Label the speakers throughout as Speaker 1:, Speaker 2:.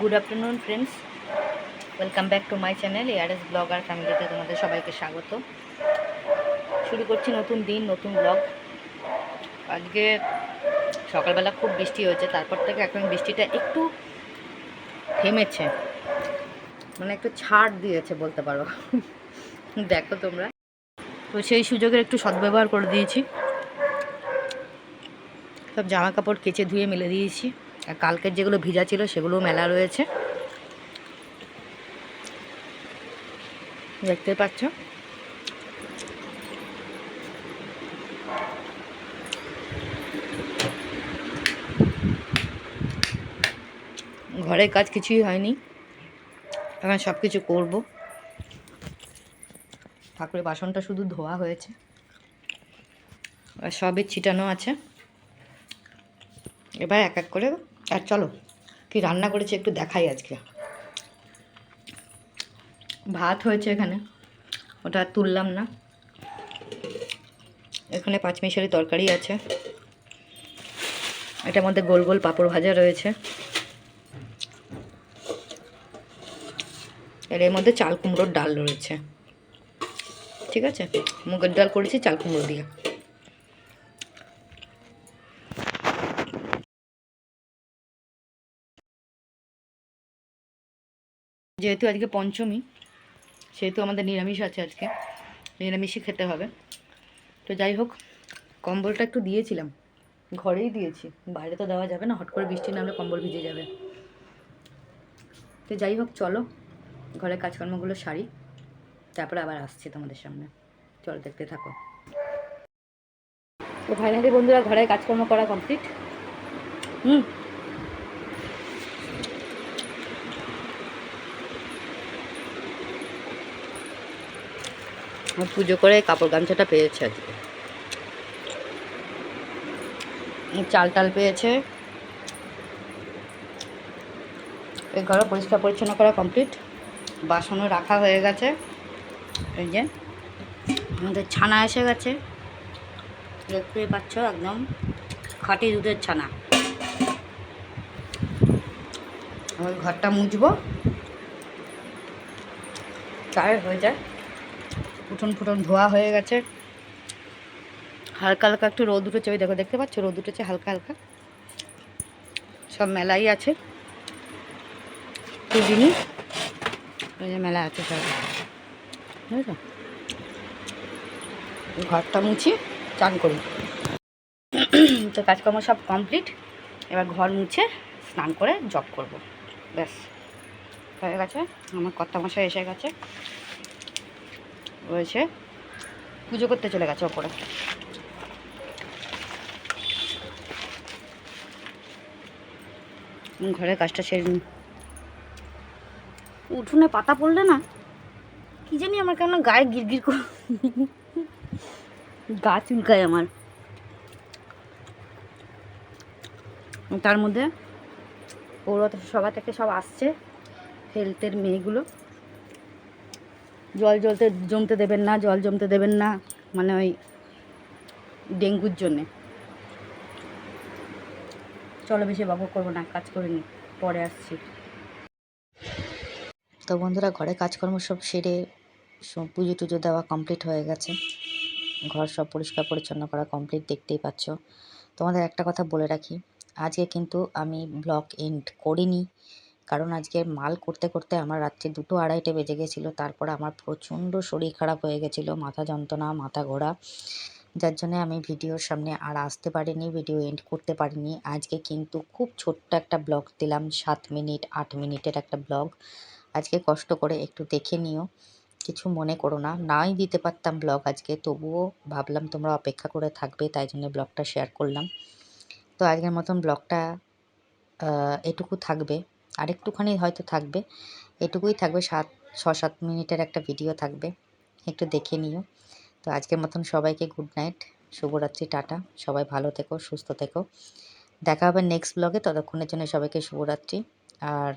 Speaker 1: Good afternoon friends welcome back to my channel ARS blog আর ফ্যামিলিতে তোমাদের সবাইকে স্বাগত। শুরু করছি নতুন দিন, নতুন ব্লগ আজকে সকালবেলা খুব বৃষ্টি হয়েছে, তারপর থেকে এখন বৃষ্টিটা একটু থেমেছে। মানে একটু ছাড় দিয়েছে বলতে পারো। দেখো তোমরা। তো সেই সুযোগের একটু সদ্ব্যবহার করে দিয়েছি। সব জামা কাপড় কেচে ধুয়ে মেলে দিয়েছি। কালকের যেগুলো ভিজা ছিল সেগুলো মেলা রয়েছে। দেখতে পাচ্ছ? ঘরের কাজ কিছুই হয়নি। এখন সব কিছু করব। ঠাকুরের বাসনটা শুধু ধোয়া হয়েছে। আর সবই ছিটানো আছে। এবার এক এক করে আর চলো, কি রান্না করেছি একটু দেখাই আজকে। ভাত হয়েছে এখানে, ওটা তুললাম না। এখানে পাঁচমিশালি তরকারি আছে। এটার মধ্যে গোল গোল পাঁপড় ভাজা রয়েছে। এর মধ্যে চাল কুমড়োর ডাল রয়েছে। ঠিক আছে? মুগের ডাল করেছি, চাল কুমড়ো দিয়ে। যেহেতু আজকে পঞ্চমী, সেহেতু আমাদের নিরামিষ আছে আজকে। নিরামিষই খেতে হবে। তো যাই হোক, কম্বলটা একটু দিয়েছিলাম। ঘরেই দিয়েছি। বাইরে তো দেওয়া যাবে না, হট করে বৃষ্টি নামলে কম্বল ভিজে যাবে। তো যাই হোক, চলো। ঘরের কাজকর্মগুলো সারি। তারপরে আবার আসছি তোমাদের সামনে। চলো দেখতে থাকো। তো ফাইনালি বন্ধুরা, ঘরে কাজকর্ম করা কমপ্লিট। হুম। পুজো করে কাপড় গামছাটা পেয়েছে আজকে চাল টাল পেয়েছে। এই ঘরে পরিষ্কার পরিচ্ছন্ন করা কমপ্লিট। বাসনও রাখা হয়ে গেছে। এই যে, আমাদের ছানা এসে গেছে। দেখতেই পাচ্ছ একদম খাঁটি দুধের ছানা। ওই ঘরটা মুছবো। চায় হয়ে যায়। উঠোন ফুটন ধোয়া হয়ে গেছে। হালকা হালকা একটু রোদ উঠেছে, ওই দেখো দেখতে পাচ্ছ? রোদ উঠেছে হালকা হালকা। সব মেলাই আছে। দুদিনই মেলা আছে সব। বুঝেছ? ঘরটা মুছি, চান করি। তো কাজকর্ম সব কমপ্লিট। এবার ঘর মুছে, স্নান করে জব করব। ব্যাস। হয়ে গেছে। আমার কর্তামশাই এসে গেছে। রয়েছে। পুজো করতে চলে গেছে ওপরে। ঘরের কাজটা সেরে উঠোনে পাতা পড়লে না, কি জানি আমার কেন গায়ে গিরগির করে, গা চুলকায় আমার। তার মধ্যে পৌরসভা থেকে সব আসছে, হেলথের মেয়েগুলো। জল জলতে জমতে দেবেন না, জল জমতে দেবেন না মানে ওই ডেঙ্গুর জন্যে। চলো বেশি বাবু করব না, কাজ করে নি, পরে আসছি। তো বন্ধুরা, ঘরে কাজকর্ম সব সেরে পুজো টুজো দেওয়া কমপ্লিট হয়ে গেছে। ঘর সব পরিষ্কার পরিচ্ছন্ন করা কমপ্লিট দেখতেই পাচ্ছ। তোমাদের একটা কথা বলে রাখি, আজকে কিন্তু আমি ব্লগ এন্ড করিনি। কারণ আজকে মাল করতে করতে আমার রাত্রি দুটো আড়াইটে বেজে গেছিল, তারপর আমার প্রচণ্ড শরীর খারাপ হয়ে গেছিল, মাথা যন্ত্রণা, মাথা ঘোরা। যার জন্য আমি ভিডিওর সামনে আর আসতে পারিনি, ভিডিও এন্ড করতে পারিনি। আজকে কিন্তু খুব ছোট্ট একটা ব্লগ দিলাম, সাত মিনিট, আট মিনিটের একটা ব্লগ। আজকে কষ্ট করে একটু দেখে নিও, কিছু মনে করো না। নাই দিতে পারতাম ব্লগ আজকে, তবুও ভাবলাম তোমরা অপেক্ষা করে থাকবে, তাই জন্য ব্লগটা শেয়ার করলাম। তো আজকের মতন ব্লগটা এটুকু থাকবে। আরেকটুখানি হয়তো থাকবে। এটুকুই থাকবে, সাত ছ সাত মিনিটের একটা ভিডিও থাকবে। একটু দেখে নিও। তো আজকের মতন সবাইকে গুড নাইট, শুভরাত্রি, টাটা। সবাই ভালো থেকো, সুস্থ থেকো। দেখা হবে নেক্সট ব্লগে, ততক্ষণের জন্য সবাইকে শুভরাত্রি। আর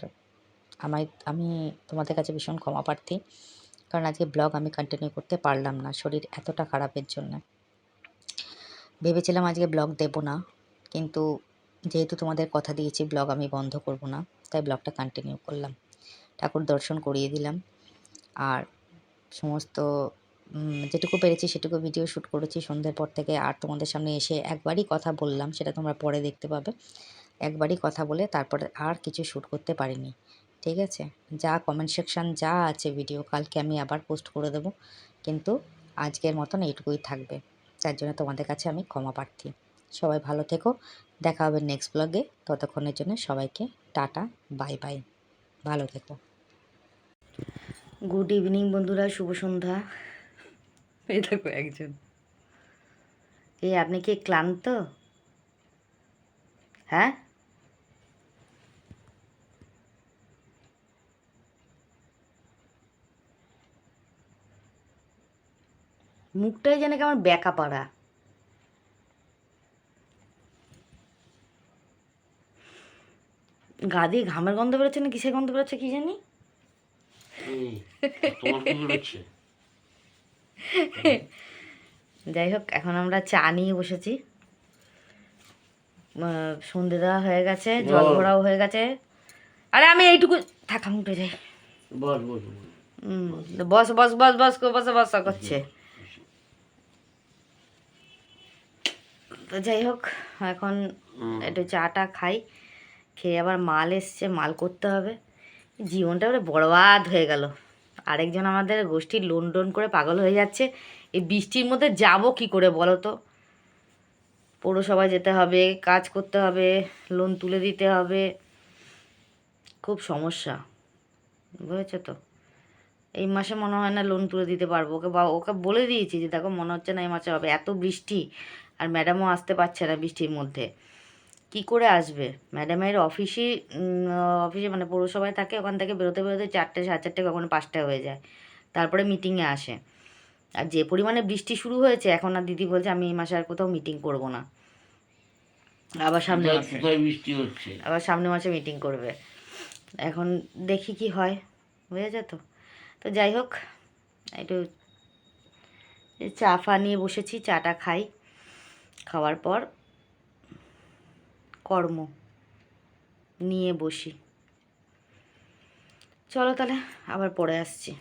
Speaker 1: আমায়, আমি তোমাদের কাছে ভীষণ ক্ষমা প্রার্থী কারণ আজকে ব্লগ আমি কন্টিনিউ করতে পারলাম না, শরীর এতটা খারাপের জন্য। ভেবেছিলাম আজকে ব্লগ দেব না, কিন্তু যেহেতু তোমাদের কথা দিয়েছি ব্লগ আমি বন্ধ করব না, তাই ব্লগটা কন্টিনিউ করলাম। ঠাকুর দর্শন করিয়ে দিলাম। আর সমস্ত যেটুকু পেরেছি সেটুকু ভিডিও শ্যুট করেছি। সন্ধ্যের পর থেকে আর তোমাদের সামনে এসে একবারই কথা বললাম, সেটা তোমরা পরে দেখতে পাবে। একবারই কথা বলে তারপরে আর কিছু শ্যুট করতে পারিনি। ঠিক আছে? যা কমেন্ট সেকশন যা আছে ভিডিও কালকে আমি আবার পোস্ট করে দেবো। কিন্তু আজকের মতন এইটুকুই থাকবে। তার জন্য তোমাদের কাছে আমি ক্ষমা প্রার্থী। সবাই ভালো থেকো। দেখা হবে নেক্সট ব্লগে ততক্ষণের জন্য সবাইকে টাটা বাই বাই ভালো থেকো। গুড ইভিনিং বন্ধুরা শুভ সন্ধ্যা। এই দেখো একজন। এই আপনি কি ক্লান্ত? হ্যাঁ? মুখটাই যেন কেমন ব্যাকা পাড়া। গা দিয়ে ঘামের গন্ধ বেরোচ্ছে না? কিসের গন্ধ বেরোচ্ছে কি জানি? যাই হোক এখন আমরা চা নিয়ে বসেছি। সন্ধে দেওয়া হয়ে গেছে জল ভরাও হয়ে গেছে। আরে আমি এইটুকু থাকা উঠে যাই।
Speaker 2: বস বস বস।
Speaker 1: বস বস বস বস করে বসা করছে। তো যাই হোক এখন একটু চাটা খাই। খেয়ে আবার মাল এসছে, মাল করতে হবে। জীবনটা এবারে বরবাদ হয়ে গেল। আরেকজন আমাদের গোষ্ঠীর লোন টোন করে পাগল হয়ে যাচ্ছে। এই বৃষ্টির মধ্যে যাব কি করে বলো তো? পৌরসভায় যেতে হবে, কাজ করতে হবে, লোন তুলে দিতে হবে। খুব সমস্যা, বুঝেছ তো? এই মাসে মনে হয় না লোন তুলে দিতে পারব। ওকে বা, ওকে বলে দিয়েছি যে, দেখো মনে হচ্ছে না এই মাসে হবে। এত বৃষ্টি, আর ম্যাডামও আসতে পারছে না বৃষ্টির মধ্যে। কি করে আসবে? ম্যাডামের অফিসই অফিসে মানে পৌরসভায় থাকে ওখান থেকে বেরোতে বেরোতে চারটে সাড়ে চারটে কখনো পাঁচটা হয়ে যায়। তারপরে মিটিংয়ে আসে। আর যে পরিমাণে বৃষ্টি শুরু হয়েছে এখন আর দিদি বলছে আমি এই মাসে আর কোথাও মিটিং করব না। আবার সামনে মাসে
Speaker 2: বৃষ্টি হচ্ছে?
Speaker 1: আবার সামনে মাসে মিটিং করবে। এখন দেখি কি হয়। বুঝেছে তো। তো যাই হোক একটু চা ফা নিয়ে বসেছি চাটা খাই। খাওয়ার পর কর্ম নিয়ে বসি। চলো তাহলে আবার পরে আসছি।